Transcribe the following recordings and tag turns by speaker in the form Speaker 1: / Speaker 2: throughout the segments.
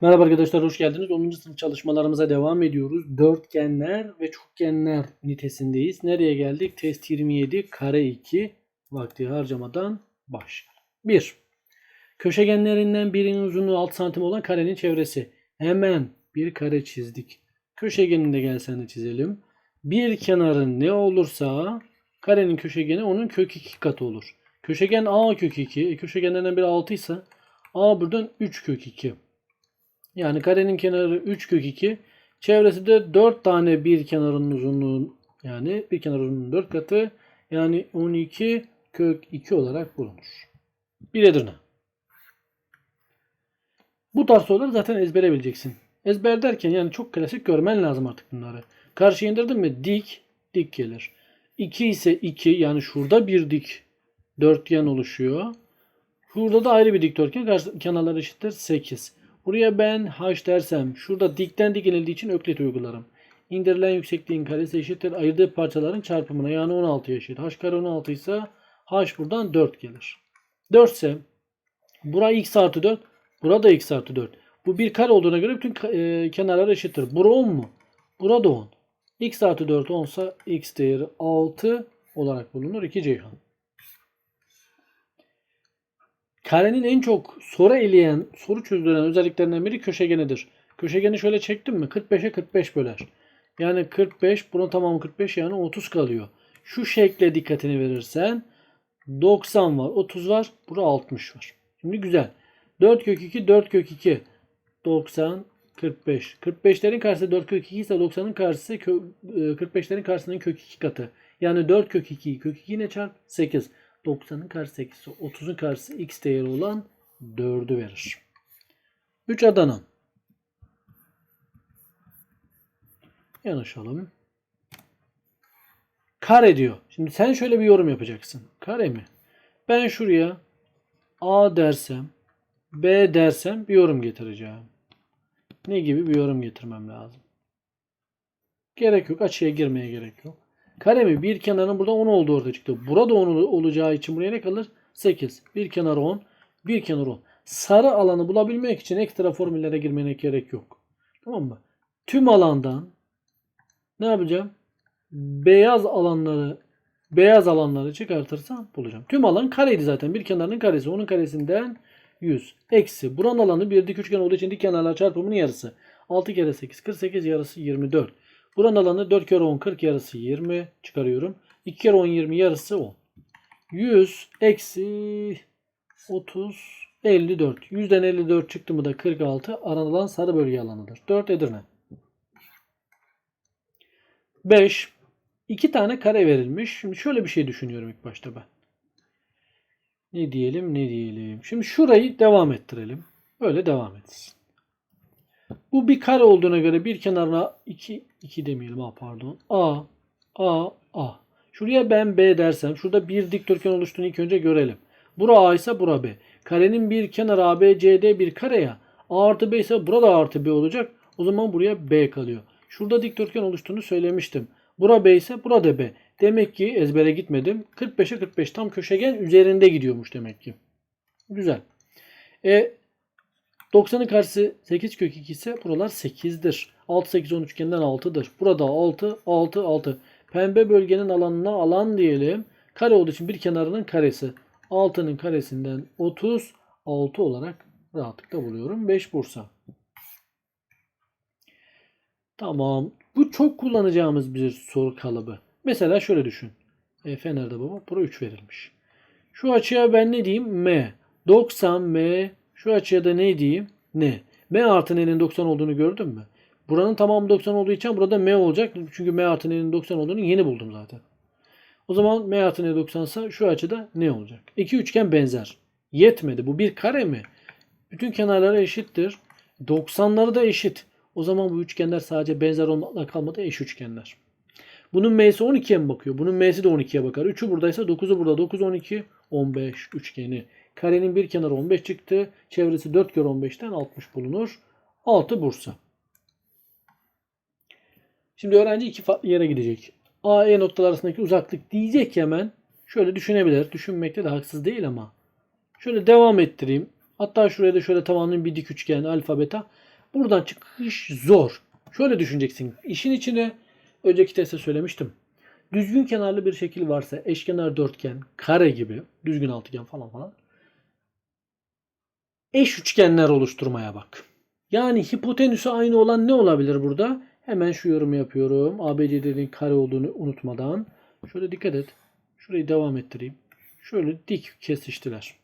Speaker 1: Merhaba arkadaşlar hoş geldiniz. 10. sınıf çalışmalarımıza devam ediyoruz. Dörtgenler ve çokgenler ünitesindeyiz. Nereye geldik? Test 27 kare 2 vakti harcamadan başlayalım. 1. Köşegenlerinden birinin uzunluğu 6 santim olan karenin çevresi. Hemen bir kare çizdik. Köşegenini de gel sen de çizelim. Bir kenarın ne olursa karenin köşegeni onun kök 2 katı olur. Köşegen A kök 2. E, köşegenlerden biri 6 ise A buradan 3 kök 2. Yani karenin kenarı 3 kök 2. Çevresi de 4 tane bir kenarın uzunluğu yani bir kenar uzunluğunun 4 katı yani 12 kök 2 olarak bulunur. Bir Edirne. Bu tarz soruları zaten ezbere bileceksin. Ezber derken yani çok klasik görmen lazım artık bunları. Karşıya indirdin mi dik dik gelir. 2 ise 2 yani şurada bir dik dörtgen oluşuyor. Şurada da ayrı bir dikdörtgen karşı- kenarlar eşittir 8. Buraya ben h dersem şurada dikten dik inildiği için öklit uygularım. İndirilen yüksekliğin karesi eşittir ayırdığı parçaların çarpımına yani 16 eşit. h kare 16 ise h buradan 4 gelir. 4 ise bura x artı 4 burada x artı 4. Bu bir kare olduğuna göre bütün e, kenarlar eşittir. Bura 10 mu? Burada 10. x artı 4 10 ise x değeri 6 olarak bulunur. 2 Ceyhan. Karenin en çok soru eleyen, soru çözdüren özelliklerinden biri köşegenidir. Köşegeni şöyle çektim mi 45'e 45 böler. Yani 45, buna tamam 45 yani 30 kalıyor. Şu şekle dikkatini verirsen 90 var, 30 var, bura 60 var. Şimdi güzel. 4 kök 2, 4 kök 2. 90, 45. 45'lerin karşısı 4 kök 2 ise 90'ın karşısı kö- e, 45'lerin karşısının kök 2 katı. Yani 4 kök 2'yi kök 2 ile çarp 8. 90'ın karşısı 8 ise 30'un karşısı x değeri olan 4'ü verir. 3 Adana. Yanaşalım. Kare diyor. Şimdi sen şöyle bir yorum yapacaksın. Kare mi? Ben şuraya A dersem B dersem bir yorum getireceğim. Ne gibi bir yorum getirmem lazım? Gerek yok. Açıya girmeye gerek yok. Kare mi? Bir kenarın burada 10 olduğu ortaya çıktı. Burada 10 olacağı için buraya ne kalır? 8. Bir kenar 10. Bir kenar 10. Sarı alanı bulabilmek için ekstra formüllere girmene gerek yok. Tamam mı? Tüm alandan ne yapacağım? Beyaz alanları beyaz alanları çıkartırsam bulacağım. Tüm alan kareydi zaten. Bir kenarın karesi. Onun karesinden 100. Eksi. Buranın alanı bir dik üçgen olduğu için dik kenarlar çarpımının yarısı. 6 kere 8 48 yarısı 24. Buranın alanı 4 kere 10 40 yarısı 20 çıkarıyorum. 2 kere 10 20 yarısı 10. 100 eksi 30 54. 100'den 54 çıktı mı da 46 aranılan sarı bölge alanıdır. 4 Edirne. 5. 2 tane kare verilmiş. Şimdi şöyle bir şey düşünüyorum ilk başta ben. Ne diyelim ne diyelim. Şimdi şurayı devam ettirelim. Böyle devam etsin. Bu bir kare olduğuna göre bir kenarına 2 2 demeyelim ha pardon. A A A. Şuraya ben B dersem şurada bir dikdörtgen oluştuğunu ilk önce görelim. Bura A ise bura B. Karenin bir kenarı A, B, C, D bir kare ya. A artı B ise burada artı B olacak. O zaman buraya B kalıyor. Şurada dikdörtgen oluştuğunu söylemiştim. Bura B ise burada B. Demek ki ezbere gitmedim. 45'e 45 tam köşegen üzerinde gidiyormuş demek ki. Güzel. E 90'ın karşısı 8 kök 2 ise buralar 8'dir. 6 8 10 üçgeninden 6'dır. Burada 6 6 6. Pembe bölgenin alanına alan diyelim. Kare olduğu için bir kenarının karesi. 6'nın karesinden 30 6 olarak rahatlıkla buluyorum. 5 Bursa. Tamam. Bu çok kullanacağımız bir soru kalıbı. Mesela şöyle düşün. E, Fener'de baba. Bura 3 verilmiş. Şu açıya ben ne diyeyim? M. 90 M. Şu açıya da ne diyeyim? N. M artı N'nin 90 olduğunu gördün mü? Buranın tamamı 90 olduğu için burada M olacak. Çünkü M artı N'nin 90 olduğunu yeni buldum zaten. O zaman M artı N 90 ise şu açıda ne olacak? İki üçgen benzer. Yetmedi. Bu bir kare mi? Bütün kenarları eşittir. 90'ları da eşit. O zaman bu üçgenler sadece benzer olmakla kalmadı eş üçgenler. Bunun M'si 12'ye mi bakıyor? Bunun M'si de 12'ye bakar. 3'ü buradaysa 9'u burada. 9, 12, 15 üçgeni. Karenin bir kenarı 15 çıktı. Çevresi 4 kere 15'ten 60 bulunur. 6 Bursa. Şimdi öğrenci iki farklı yere gidecek. A, E noktalar arasındaki uzaklık diyecek hemen. Şöyle düşünebilir. Düşünmekte de haksız değil ama. Şöyle devam ettireyim. Hatta şuraya da şöyle tamamının bir dik üçgen alfa beta. Buradan çıkış zor. Şöyle düşüneceksin. İşin içine önceki testte söylemiştim. Düzgün kenarlı bir şekil varsa eşkenar dörtgen, kare gibi, düzgün altıgen falan falan. Eş üçgenler oluşturmaya bak. Yani hipotenüsü aynı olan ne olabilir burada? Hemen şu yorumu yapıyorum. ABCD'nin kare olduğunu unutmadan. Şöyle dikkat et. Şurayı devam ettireyim. Şöyle dik kesiştiler.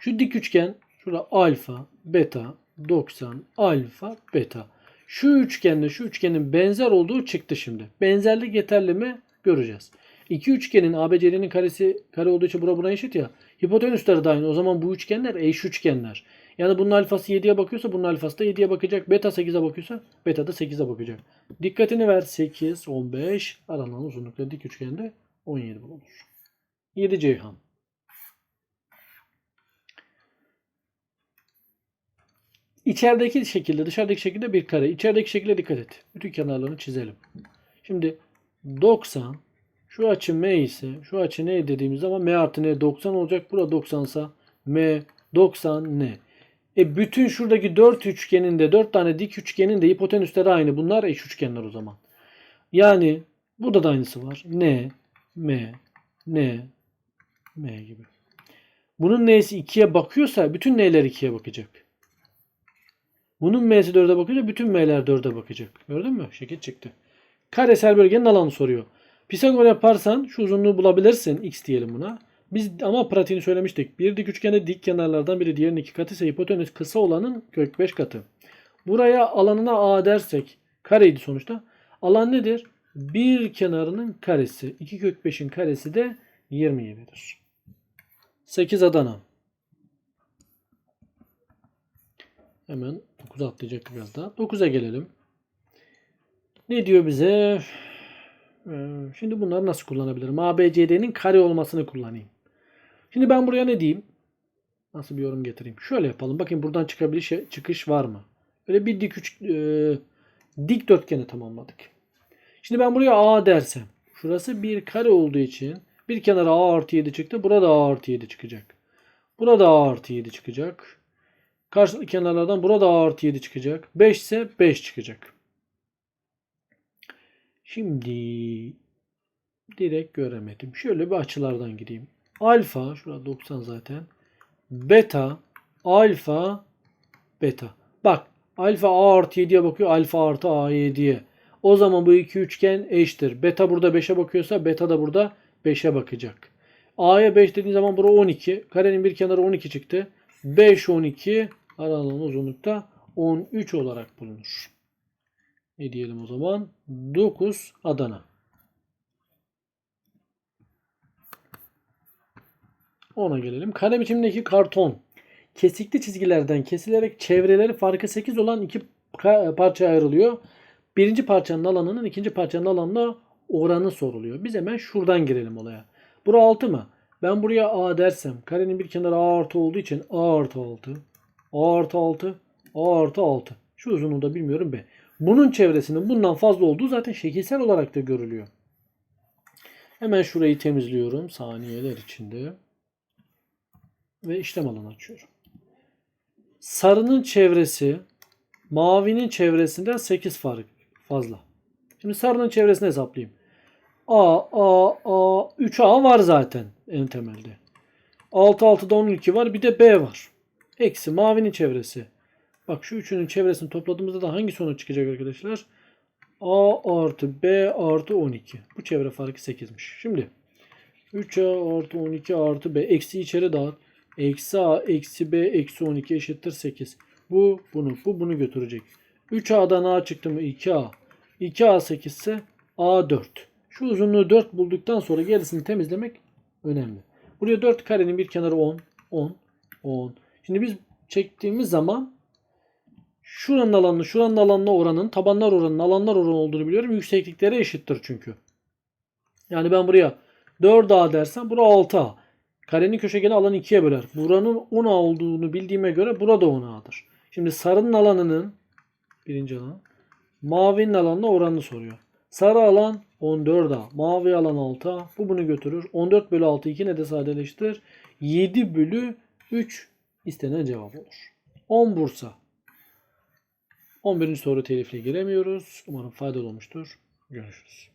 Speaker 1: Şu dik üçgen şurada alfa, beta, 90, alfa, beta. Şu üçgenle şu üçgenin benzer olduğu çıktı şimdi. Benzerlik yeterli mi? Göreceğiz. İki üçgenin ABC'nin karesi kare olduğu için bura buna eşit ya. Hipotenüsleri de aynı. O zaman bu üçgenler eş üçgenler. Yani bunun alfası 7'ye bakıyorsa bunun alfası da 7'ye bakacak. Beta 8'e bakıyorsa beta da 8'e bakacak. Dikkatini ver. 8, 15 aranan uzunlukla dik üçgende 17 bulunur. 7 Ceyhan. İçerideki şekilde dışarıdaki şekilde bir kare. İçerideki şekilde dikkat et. Bütün kenarlarını çizelim. Şimdi 90 şu açı m ise şu açı ne dediğimiz zaman m artı n 90 olacak. Burada 90 ise m 90 n. E bütün şuradaki 4 üçgenin de 4 tane dik üçgenin de hipotenüsleri aynı. Bunlar eş üçgenler o zaman. Yani burada da aynısı var. N, M, N, M gibi. Bunun n'si 2'ye bakıyorsa bütün n'ler 2'ye bakacak. Bunun m'si 4'e bakınca bütün m'ler 4'e bakacak. Gördün mü? Şekil çıktı. Karesel bölgenin alanı soruyor. Pisagor yaparsan şu uzunluğu bulabilirsin. X diyelim buna. Biz ama pratiğini söylemiştik. Bir dik üçgende dik kenarlardan biri diğerinin iki katı ise hipotenüs kısa olanın kök 5 katı. Buraya alanına A dersek kareydi sonuçta. Alan nedir? Bir kenarının karesi. 2 kök 5'in karesi de 20'yi verir. 8 Adana. Hemen 9'a atlayacak biraz daha. 9'a gelelim. Ne diyor bize? Ee, Şimdi bunları nasıl kullanabilirim? ABCD'nin kare olmasını kullanayım. Şimdi ben buraya ne diyeyim? Nasıl bir yorum getireyim? Şöyle yapalım. Bakın buradan çıkabilir şey, çıkış var mı? Böyle bir dik üç, e, dikdörtgeni tamamladık. Şimdi ben buraya A dersem. Şurası bir kare olduğu için bir kenara A artı 7 çıktı. Burada A artı 7 çıkacak. Burada A artı 7 çıkacak. Karşılıklı kenarlardan burada A artı 7 çıkacak. 5 ise 5 çıkacak. Şimdi direkt göremedim. Şöyle bir açılardan gideyim. Alfa şurada 90 zaten. Beta alfa beta. Bak alfa A artı 7'ye bakıyor. Alfa artı A 7'ye. O zaman bu iki üçgen eşittir. Beta burada 5'e bakıyorsa beta da burada 5'e bakacak. A'ya 5 dediğin zaman bura 12. Karenin bir kenarı 12 çıktı. 5 12 aralan uzunlukta 13 olarak bulunur. Ne diyelim o zaman? 9 Adana. 10'a gelelim. Kare biçimindeki karton kesikli çizgilerden kesilerek çevreleri farkı 8 olan iki parçaya ayrılıyor. Birinci parçanın alanının ikinci parçanın alanına oranı soruluyor. Biz hemen şuradan girelim olaya. Bura 6 mı? Ben buraya A dersem karenin bir kenarı A artı olduğu için A artı 6 A artı 6 A artı 6. Şu uzunluğu da bilmiyorum B. Bunun çevresinin bundan fazla olduğu zaten şekilsel olarak da görülüyor. Hemen şurayı temizliyorum saniyeler içinde. Ve işlem alanı açıyorum. Sarının çevresi mavinin çevresinden 8 fark fazla. Şimdi sarının çevresini hesaplayayım. A, A, A, 3A var zaten en temelde. 6, 6'da 12 var. Bir de B var. Eksi mavinin çevresi. Bak şu üçünün çevresini topladığımızda da hangi sonuç çıkacak arkadaşlar? A artı B artı 12. Bu çevre farkı 8'miş. Şimdi 3A artı 12 artı B. Eksi içeri dağıt. Eksi A eksi B eksi 12 eşittir 8. Bu bunu bu bunu götürecek. 3A'dan A çıktı mı 2A. 2A 8 ise A 4. Şu uzunluğu 4 bulduktan sonra gerisini temizlemek önemli. Buraya 4 karenin bir kenarı 10. 10. 10. Şimdi biz çektiğimiz zaman şuranın alanını şuranın alanına oranın tabanlar oranının alanlar oranı olduğunu biliyorum. Yükseklikleri eşittir çünkü. Yani ben buraya 4A dersem bura 6A. Karenin köşegeni alanı 2'ye böler. Buranın 10A olduğunu bildiğime göre burada 10A'dır. Şimdi sarının alanının birinci alan mavinin alanına oranını soruyor. Sarı alan 14A. Mavi alan 6A. Bu bunu götürür. 14 bölü 6 2 ne de sadeleştir. 7 bölü 3 istenen cevap olur. 10 Bursa. 11. soru telifle giremiyoruz. Umarım faydalı olmuştur. Görüşürüz.